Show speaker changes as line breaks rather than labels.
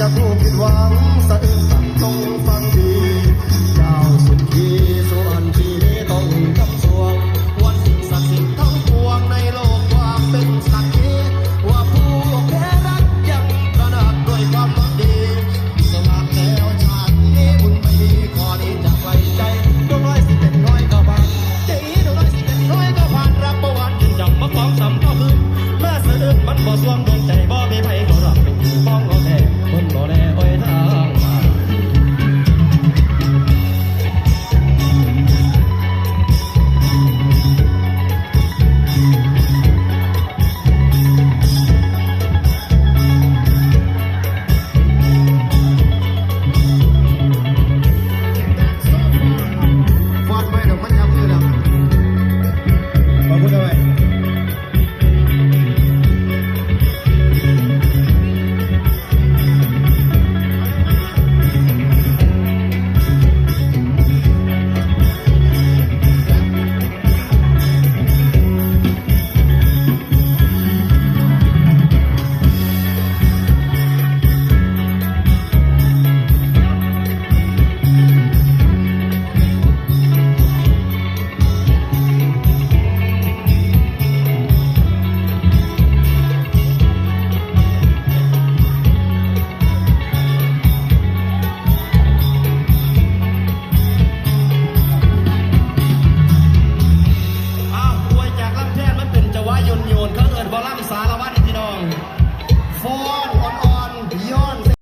จะถูกผิดหวังสะอึกจงฟังดีเจ้าสุดที่ส่วนที่นี้ต้องกำสวงวันสิ่งศักดิ์สิทธิ์ทั้งปวงในโลกความเป็นสักขีว่าผู้แพ้รักยังตระหนักด้วยความหวังดีสว่างแล้วชาตินี้บุญไม่มีขอที่จะไว้ใจดวงน้อยสิเป็นน้อยก็ผ่านเจ๊ดวงน้อยสิเป็นน้อยก็ผ่านรับประวันจนจำมาฟ้องสำเข้าคืนแม่สะอึกมันบ่สวงดวงใจ